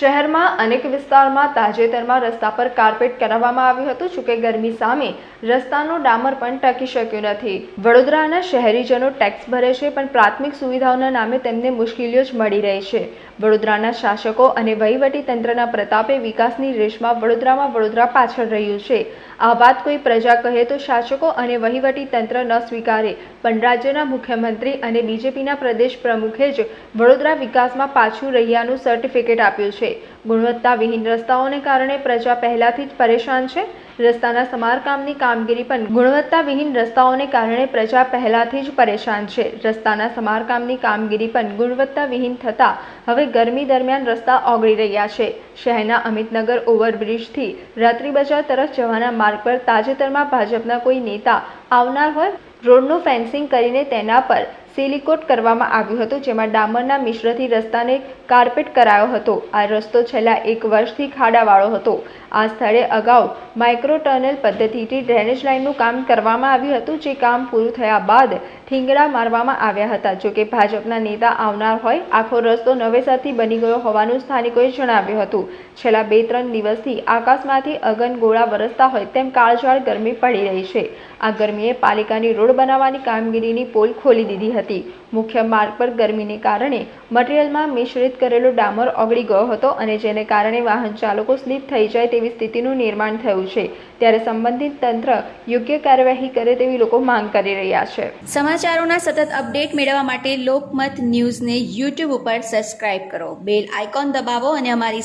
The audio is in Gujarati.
શહેરમાં અનેક વિસ્તારમાં તાજેતરમાં રસ્તા પર કાર્પેટ કરાવવામાં આવ્યું હતું જોકે ગરમી સામે રસ્તાનો ડામર પણ ટકી શક્યો નથી. વડોદરાના શહેરીજનો ટેક્સ ભરે છે, પણ પ્રાથમિક સુવિધાઓના નામે તેમને મુશ્કેલીઓ જ મળી રહી છે. વડોદરાના શાસકો અને વહીવટી તંત્રના પ્રતાપે વિકાસની રેસમાં વડોદરામાં વડોદરા પાછળ રહ્યું છે. આ વાત કોઈ પ્રજા કહે તો શાસકો અને વહીવટી તંત્ર ન સ્વીકારે. પણ રાજ્યના મુખ્યમંત્રી અને બીજેપીના પ્રદેશ પ્રમુખે જ વડોદરા વિકાસમાં પાછું રહ્યાનું સર્ટિફિકેટ આપ્યું છે. ગુણવત્તાવિહીન રસ્તાઓને કારણે પ્રજા પહેલાથી જ પરેશાન છે. રસ્તાના સમારકામની કામગીરી પણ ગુણવત્તાવિહીન રસ્તાઓને કારણે પ્રજા પહેલાથી જ પરેશાન છે. રસ્તાના સમારકામની કામગીરી પણ ગુણવત્તાવિહીન થતાં હવે ગરમી દરમિયાન રસ્તા ઓગળી રહ્યા છે. શહેરના અમિતનગર ઓવરબ્રિજથી રાત્રિ બજાર તરફ જવાના માર્ગ પર તાજેતરમાં ભાજપના કોઈ નેતા આવનાર હોય, રોડનું ફેન્સિંગ કરીને તેના પર સિલિકોટ કરવામાં આવ્યું હતું, જેમાં ડામરના મિશ્રથી રસ્તાને કાર્પેટ કરાયો હતો. આ રસ્તો છેલ્લા એક વર્ષથી ખાડાવાળો હતો. આ સ્થળે અગાઉ માઇક્રો ટર્નલ પદ્ધતિથી ડ્રેનેજ લાઇનનું કામ કરવામાં આવ્યું હતું, જે કામ પૂરું થયા બાદ ઠીંગડા મારવામાં આવ્યા હતા. જોકે ભાજપના નેતા આવનાર હોય, આખો રસ્તો નવેસરથી બની ગયો હોવાનું સ્થાનિકોએ જણાવ્યું હતું. છેલ્લા બે ત્રણ દિવસથી આકાશમાંથી અગનગોળા વરસતા હોય તેમ કાળઝાળ ગરમી પડી રહી છે. આ ગરમીએ પાલિકાની રોડ બનાવવાની કામગીરીની પોલ ખોલી દીધી હતી. મુખ્ય માર્ગ પર ગરમીને કારણે મટીરિયલમાં મિશ્રિત કરેલો ડામર ઓગળી ગયો હતો અને જેને કારણે વાહન ચાલકો સ્લીપ થઈ જાય તેવી સ્થિતિનું નિર્માણ થયું છે. ત્યારે સંબંધિત તંત્ર યોગ્ય કાર્યવાહી કરે તેવી લોકો માંગ કરી રહ્યા છે. સમાચારોના સતત અપડેટ મેળવવા માટે લોકમત ન્યૂઝને યુટ્યુબ ઉપર સબસ્ક્રાઇબ કરો. બેલ આઇકોન દબાવો અને અમારી